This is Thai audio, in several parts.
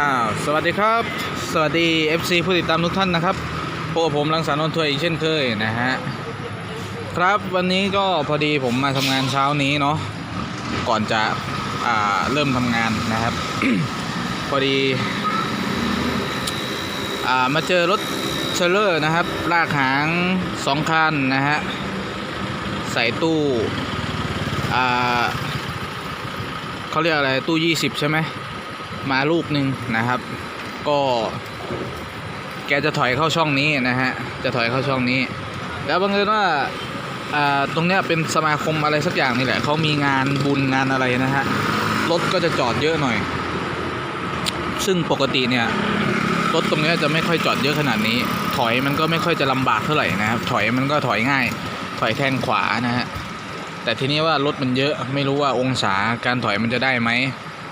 อ้าวสวัสดีครับ สวัสดี FC ผู้ติดตามทุกท่านนะครับพวกผมรังสรรค์นนทวร์อีกเช่นเคยนะฮะครับวันนี้ก็พอดีผมมาทำงานเช้านี้เนาะก่อนจะอ่าเริ่มทำงานนะครับ พอดีอ่ามาเจอรถเทรลเลอร์นะครับ ลากหางสองคันนะฮะใส่ตู้อ่าเขาเรียกอะไรตู้ 20 ใช่ไหม มาลูกหนึ่งนะครับ ก็ แกจะถอยเข้าช่องนี้นะฮะ จะถอยเข้าช่องนี้ แล้วบังเอิญว่าตรงเนี้ยเป็นสมาคมอะไรสักอย่างนี่แหละ เขามีงานบุญงานอะไรนะฮะ รถก็จะจอดเยอะหน่อย ซึ่งปกติเนี่ย รถตรงเนี้ยจะไม่ค่อยจอดเยอะขนาดนี้ ถอยมันก็ไม่ค่อยจะลำบากเท่าไหร่นะครับ ถอยมันก็ถอยง่าย ถอยแทงขวานะฮะ แต่ทีนี้ว่ารถมันเยอะ ไม่รู้ว่าองศาการถอยมันจะได้ไหม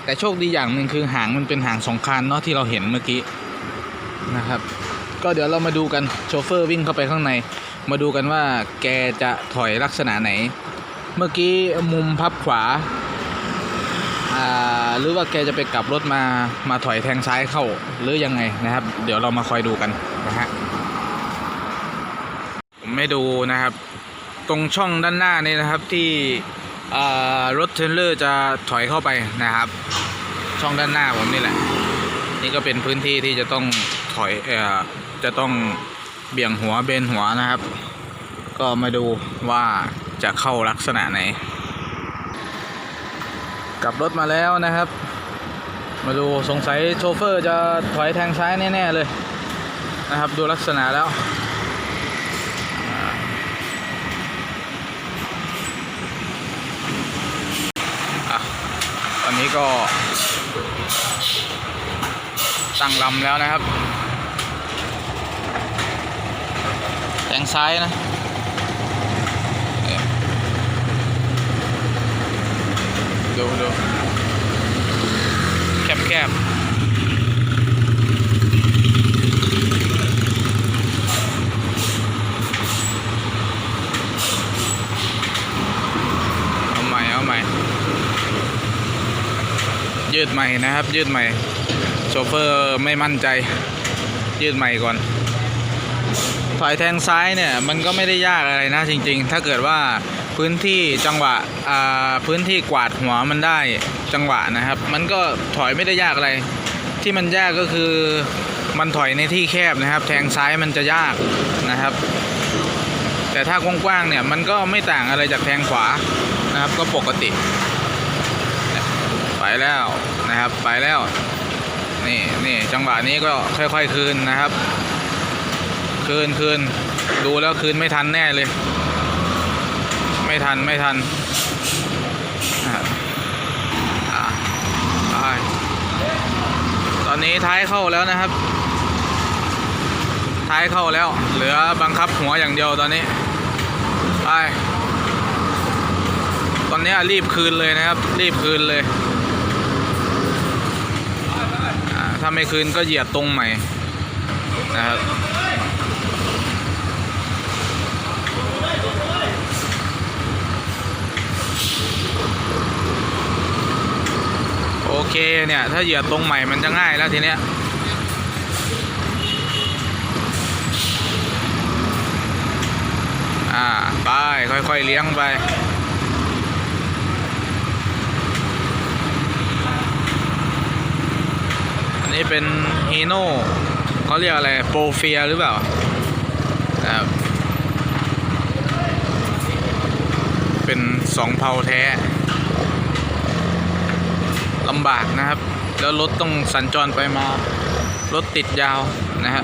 แต่โชคดีอย่างหนึ่งคือหางมันเป็นหางสองคันเนาะที่เราเห็นเมื่อกี้นะครับ ก็เดี๋ยวเรามาดูกันโชเฟอร์วิ่งเข้าไปข้างใน มาดูกันว่าแกจะถอยลักษณะไหน เมื่อกี้มุมพับขวาหรือว่าแกจะไปกลับรถมามาถอยแทงซ้ายเข้าหรือยังไงนะครับ เดี๋ยวเรามาคอยดูกันนะฮะผมไม่ดูนะครับ ตรงช่องด้านหน้านี่นะครับที่ รถเทรลเลอร์จะถอยเข้าไปนะครับ ช่องด้านหน้าผมนี่แหละ นี่ก็เป็นพื้นที่ที่จะต้องถอยเอ่อจะต้องเบี่ยงหัวเบนหัวนะครับ ก็มาดูว่าจะเข้าลักษณะไหนกลับรถมาแล้วนะครับ มาดูสงสัยโชเฟอร์จะถอยแทงซ้ายแน่ ๆ เลยนะครับ ดูลักษณะแล้ว อะตอนนี้ ก็ ตั้งลำแล้วนะครับแทงซ้ายนะดูดูแคบแคบเอาใหม่เอาใหม่ ยืดใหม่นะครับ ยืดใหม่ โชเฟอร์ไม่มั่นใจ ยืดใหม่ก่อน ถอยแทงซ้ายเนี่ยมันก็ไม่ได้ยากอะไรนะจริง ๆ ถ้าเกิดว่าพื้นที่จังหวะอ่าพื้นที่กวาดหัวมันได้จังหวะนะครับ มันก็ถอยไม่ได้ยากอะไร ที่มันยากก็คือมันถอยในที่แคบนะครับ แทงซ้ายมันจะยากนะครับ แต่ถ้ากว้างๆเนี่ยมันก็ไม่ต่างอะไรจากแทงขวานะครับก็ปกติ แล้วนะครับไปแล้วนี่นี่จังหวะนี้ก็ค่อยๆคืนนะครับ คืนคืนดูแล้วคืนไม่ทันแน่เลย ไม่ทันไม่ทันอะอะไปตอนนี้ท้ายเข้าแล้วนะครับ ท้ายเข้าแล้ว เหลือบังคับหัวอย่างเดียวตอนนี้ไปตอนนี้รีบคืนเลยนะครับ รีบคืนเลย ถ้าไม่คืนก็เหยียบตรงใหม่นะครับโอเคเนี่ยถ้าเหยียบตรงใหม่มันจะง่ายแล้วทีเนี้ยอ่าไปค่อยๆเลี้ยงไป นี้เป็นฮีโน่เขาเรียกอะไรโปรเฟียหรือเปล่าครับเป็นสองเผาแท้ลำบากนะครับ แล้วรถต้องสัญจรไปมา รถติดยาวนะฮะ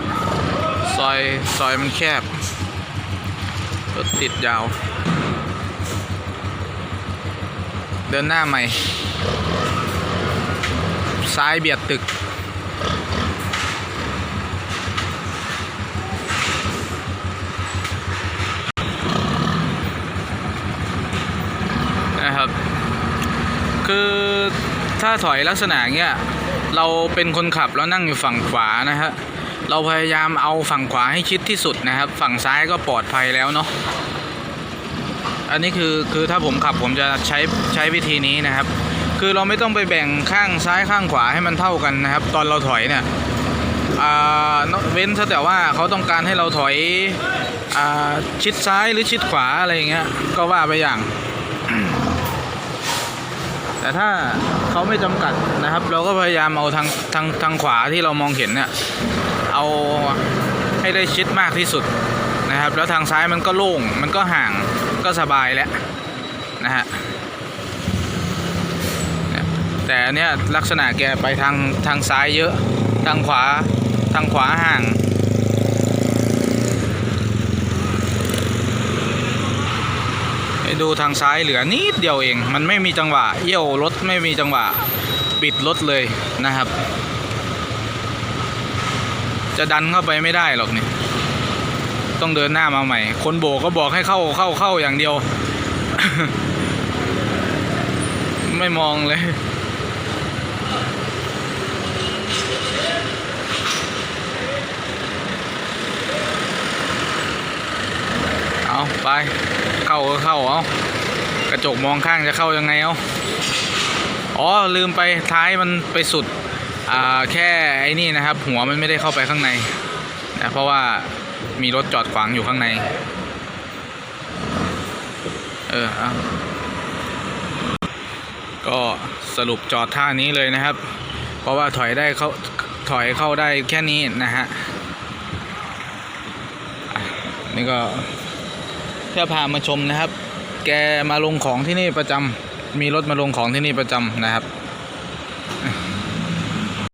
ซอยซอยมันแคบ รถติดยาว เดินหน้าใหม่ ซ้ายเบียดตึก นะครับ คือถ้าถอยลักษณะเงี้ยเราเป็นคนขับแล้วนั่งอยู่ฝั่งขวานะฮะเราพยายามเอาฝั่งขวาให้ชิดที่สุดนะครับ ฝั่งซ้ายก็ปลอดภัยแล้วเนาะอันนี้คือคือถ้าผมขับผมจะใช้ใช้วิธีนี้นะครับ คือเราไม่ต้องไปแบ่งข้างซ้ายข้างขวาให้มันเท่ากันนะครับ ตอนเราถอยเนี่ยอ่าเว้นแต่ว่าเขาต้องการให้เราถอยอ่าชิดซ้ายหรือชิดขวาอะไรอย่างเงี้ยก็ว่าไปอย่าง แต่ถ้าเขาไม่จำกัดนะครับ เราก็พยายามเอาทางทางทางขวาที่เรามองเห็นเนี่ยเอาให้ได้ชิดมากที่สุดนะครับ แล้วทางซ้ายมันก็โล่งมันก็ห่างก็สบายแล้วนะฮะแต่อันเนี้ยลักษณะแกไปทางทางซ้ายเยอะ ทางขวาทางขวาห่าง ให้ ดูทางซ้ายเหลือนิดเดียวเอง มันไม่มีจังหวะเอี้ยวรถไม่มีจังหวะปิดรถเลยนะครับ จะดันเข้าไปไม่ได้หรอกนี่ต้องเดินหน้ามาใหม่ คนโบกก็บอกให้เข้าเข้าเข้าอย่างเดียว ไม่มองเลย เอาไป เข้าก็เข้าเอากระจกมองข้างจะเข้ายังไงเอาอ๋อลืมไปท้ายมันไปสุด อ่าแค่ไอ้นี่นะครับ หัวมันไม่ได้เข้าไปข้างในนะเพราะว่ามีรถจอดขวางอยู่ข้างใน เออเอาก็สรุปจอดท่านี้เลยนะครับ เพราะว่าถอยได้เข้าถอยเข้าได้แค่นี้นะฮะอะนี่ก็ จะพามาชมนะครับ แกมาลงของที่นี่ประจำมีรถมาลงของที่นี่ประจำนะครับ